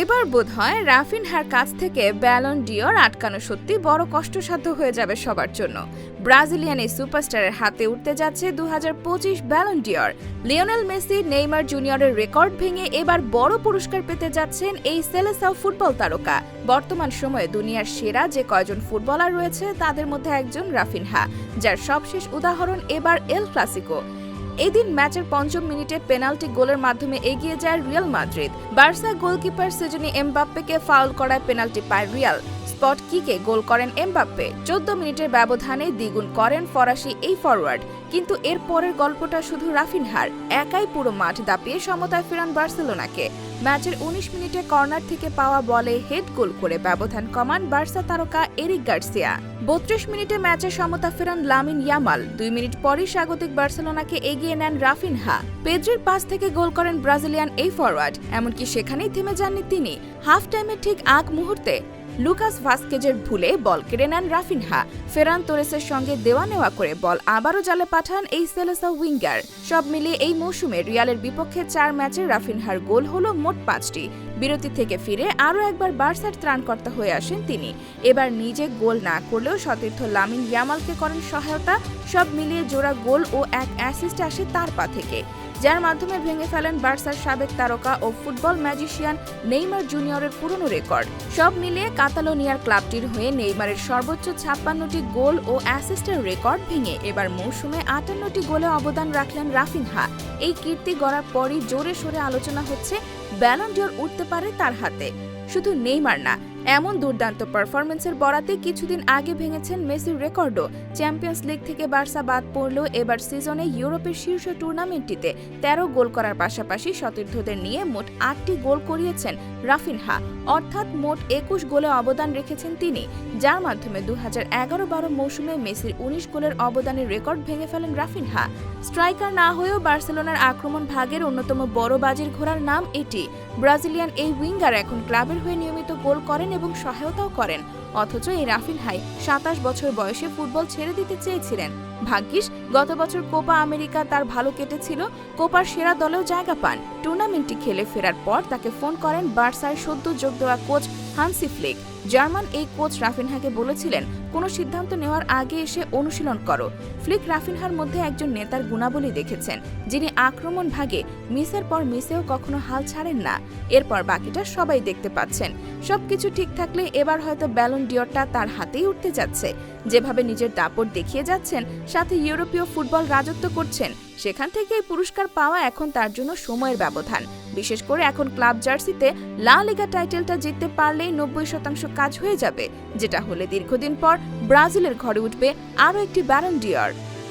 এবার বোধ বোধহয় রাফিনহার কাছ থেকে ব্যালন ডিওর আটকানো সত্যি বড় কষ্টসাধ্য হয়ে যাবে সবার জন্য। ব্রাজিলিয়ান এই সুপারস্টারের হাতে উঠতে যাচ্ছে দু হাজার পঁচিশ Ballon d'Or Lionel Messi, Neymar জুনিয়রের রেকর্ড ভেঙে এবার বড় পুরস্কার পেতে যাচ্ছেন এই সেলেসাও ফুটবল তারকা। বর্তমান সময়ে দুনিয়ার সেরা যে কয়জন ফুটবলার রয়েছে, তাদের মধ্যে একজন রাফিনহা, যার সবশেষ উদাহরণ এবার এল ক্লাসিকো। এদিন ম্যাচের পঞ্চম মিনিটে পেনাল্টি গোলের মাধ্যমে এগিয়ে যায় Real Madrid. Barca goalkeeper Szczesny এমবাপ্পেকে ফাউল করায় পেনাল্টি পায় রিয়াল। স্পট কিকে গোল করেন এমবাপ্পে। চোদ্দ মিনিটের ব্যবধানে দ্বিগুণ করেন ফরাসি এই ফরওয়ার্ড। কিন্তু এর পরের গল্পটা শুধু রাফিনহার। একাই পুরো মাঠ দাপিয়ে সমতায় ফেরান বার্সেলোনাকে। ম্যাচের ১৯ মিনিটে কর্নার থেকে পাওয়া বলে হেড গোল করে ব্যবধান কমান বার্সা তারকা এরিক গার্সিয়া। বত্রিশ মিনিটে ম্যাচে সমতা ফেরান লামিন ইয়ামাল। দুই মিনিট পরই স্বাগতিক বার্সেলোনাকে এগিয়ে নেন রাফিনহা। পেদ্রির পাস থেকে গোল করেন ব্রাজিলিয়ান এই ফরওয়ার্ড। এমনকি সেখানেই থেমে যাননি তিনি। হাফ টাইমের ঠিক আগ মুহূর্তে লুকাস ভাস্কেজের ভুলে বল কেড়ে নেন রাফিনহা। ফেরান তোরেসের সঙ্গে দেওয়া নেওয়া করে বল আবারও জালে পাঠান এই সেলেসা উইঙ্গার। সব মিলিয়ে এই মৌসুমে রিয়ালের বিপক্ষে চার ম্যাচে রাফিনহার গোল হলো মোট পাঁচটি। বিরতি থেকে ফিরে আরও একবার বার্সার ত্রাণকর্তা হয়ে আসেন তিনি। এবার নিজে গোল না করলেও সতীর্থ লামিন ইয়ামালকে করেন সহায়তা। সব মিলিয়ে জোড়া গোল ও এক অ্যাসিস্ট আসে তার পা থেকে। যার মাধ্যমে ভেঙে ফেলেন বার্সার সাবেক তারকা ও ফুটবল ম্যাজিশিয়ান নেইমার জুনিয়রের পুরনো রেকর্ড। সব মিলিয়ে কাতালোনিয়ার ক্লাবটির হয়ে নেইমারের সর্বোচ্চ ছাপ্পান্নটি গোল ও অ্যাসিস্টের রেকর্ড ভেঙে এবার মৌসুমে আটান্নটি গোলে অবদান রাখলেন রাফিনহা। এই কীর্তি গড়ার পরই জোরে সোরে আলোচনা হচ্ছে ব্যালন ডিওর উঠতে পারে তার হাতে। শুধু নেইমার না এমন দুর্দান্ত পারফরমেন্সের বরাতে কিছুদিন আগে ভেঙেছেন মেসির রেকর্ডও। চ্যাম্পিয়ন্স লিগ থেকে বার্সা বাদ পড়লেও এবার সিজনে ইউরোপের শীর্ষ টুর্নামেন্টটিতে তেরো গোল করার পাশাপাশি সতীর্থদের নিয়ে মোট আটটি গোল করিয়েছেন রাফিনহা। অর্থাৎ মোট একুশ গোলে অবদান রেখেছেন তিনি, যার মাধ্যমে দু হাজার এগারো বারো মৌসুমে মেসির উনিশ গোলের অবদানের রেকর্ড ভেঙে ফেলেন রাফিনহা। স্ট্রাইকার না হয়েও বার্সেলোনার আক্রমণ ভাগের অন্যতম বড় বাজির ঘোড়ার নাম এটি। ব্রাজিলিয়ান এই উইঙ্গার এখন ক্লাবের হয়ে নিয়মিত গোল করেন এবং সহায়তাও করেন। অথচ এই রাফিনহাই সাতাশ বছর বয়সে ফুটবল ছেড়ে দিতে চেয়েছিলেন। ভাগ্যিস, গত বছর কোপা আমেরিকা তার ভালো কেটেছিল, কোপার সেরা দলেও জায়গা পান। টুর্নামেন্টটি খেলে ফেরার পর তাকে ফোন করেন বার্সায় সদ্য যোগ দেওয়া কোচ হানসি ফ্লিক। জার্মান এই কোচ রাফিনহাকে বলেছিলেন কোনো সিদ্ধান্ত নেওয়ার আগে এসে অনুশীলন করো। ফ্লিক রাফিনহার মধ্যে একজন নেতার গুণাবলী দেখেছেন, যিনি আক্রমণ ভাগে মিসের পর মিসেও কখনো হাল ছাড়েন না। এরপর বাকিটা সবাই দেখতে পাচ্ছেন। সবকিছু ঠিক থাকলে এবার হয়তো ব্যালন ডিওরটা তার হাতেই উঠতে যাচ্ছে। যেভাবে নিজের দাপট দেখিয়ে যাচ্ছেন, সাথে ইউরোপীয় ফুটবল রাজত্ব করছেন, সেখান থেকে এই পুরস্কার পাওয়া এখন তার জন্য সময়ের ব্যবধান। বিশেষ করে এখন ক্লাব জার্সিতে লা লিগা টাইটেলটা জিততে পারলেই নব্বই শতাংশ কাজ হয়ে যাবে, যেটা হলে দীর্ঘদিন পর ব্রাজিলের ঘরে উঠবে আরও একটি ব্যারন ডিয়ার।